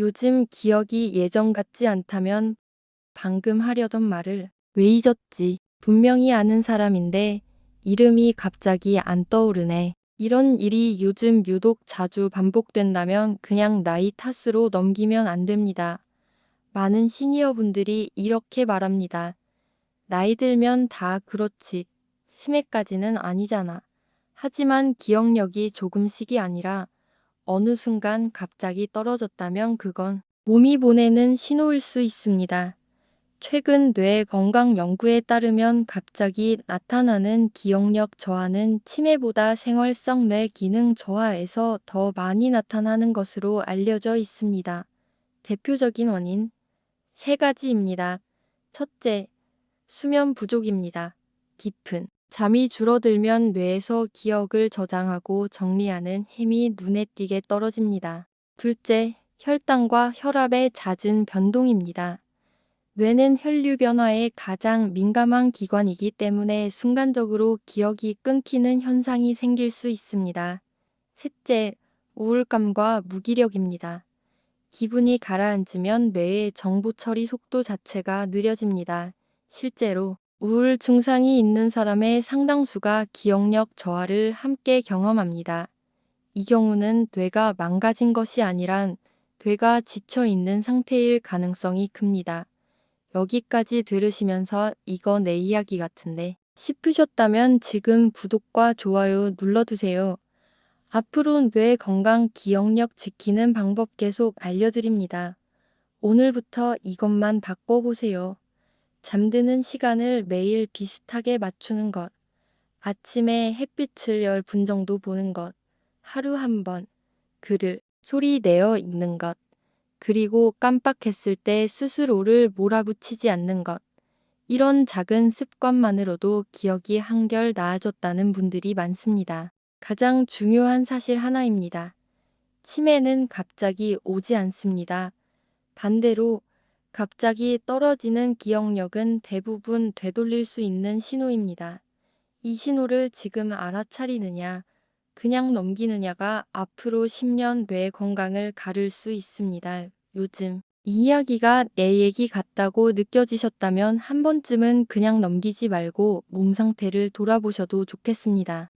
요즘 기억이 예전 같지 않다면 방금 하려던 말을 왜 잊었지? 분명히 아는 사람인데 이름이 갑자기 안 떠오르네. 이런 일이 요즘 유독 자주 반복된다면 그냥 나이 탓으로 넘기면 안 됩니다. 많은 시니어분들이 이렇게 말합니다. 나이 들면 다 그렇지. 치매까지는 아니잖아. 하지만 기억력이 조금씩이 아니라 어느 순간 갑자기 떨어졌다면 그건 몸이 보내는 신호일 수 있습니다. 최근 뇌 건강 연구에 따르면 갑자기 나타나는 기억력 저하는 치매보다 생활성 뇌 기능 저하에서 더 많이 나타나는 것으로 알려져 있습니다. 대표적인 원인 세 가지입니다. 첫째, 수면 부족입니다. 깊은 잠이 줄어들면 뇌에서 기억을 저장하고 정리하는 힘이 눈에 띄게 떨어집니다. 둘째, 혈당과 혈압의 잦은 변동입니다. 뇌는 혈류 변화에 가장 민감한 기관이기 때문에 순간적으로 기억이 끊기는 현상이 생길 수 있습니다. 셋째, 우울감과 무기력입니다. 기분이 가라앉으면 뇌의 정보 처리 속도 자체가 느려집니다. 실제로 우울 증상이 있는 사람의 상당수가 기억력 저하를 함께 경험합니다. 이 경우는 뇌가 망가진 것이 아니란 뇌가 지쳐 있는 상태일 가능성이 큽니다. 여기까지 들으시면서 이거 내 이야기 같은데 싶으셨다면 지금 구독과 좋아요 눌러두세요. 앞으로 뇌 건강 기억력 지키는 방법 계속 알려드립니다. 오늘부터 이것만 바꿔보세요. 잠드는 시간을 매일 비슷하게 맞추는 것. 아침에 햇빛을 10분 정도 보는 것. 하루 한 번. 글을 소리 내어 읽는 것. 그리고 깜빡했을 때 스스로를 몰아붙이지 않는 것. 이런 작은 습관만으로도 기억이 한결 나아졌다는 분들이 많습니다. 가장 중요한 사실 하나입니다. 치매는 갑자기 오지 않습니다. 반대로 갑자기 떨어지는 기억력은 대부분 되돌릴 수 있는 신호입니다. 이 신호를 지금 알아차리느냐, 그냥 넘기느냐가 앞으로 10년 뇌 건강을 가를 수 있습니다. 요즘 이 이야기가 내 얘기 같다고 느껴지셨다면 한 번쯤은 그냥 넘기지 말고 몸 상태를 돌아보셔도 좋겠습니다.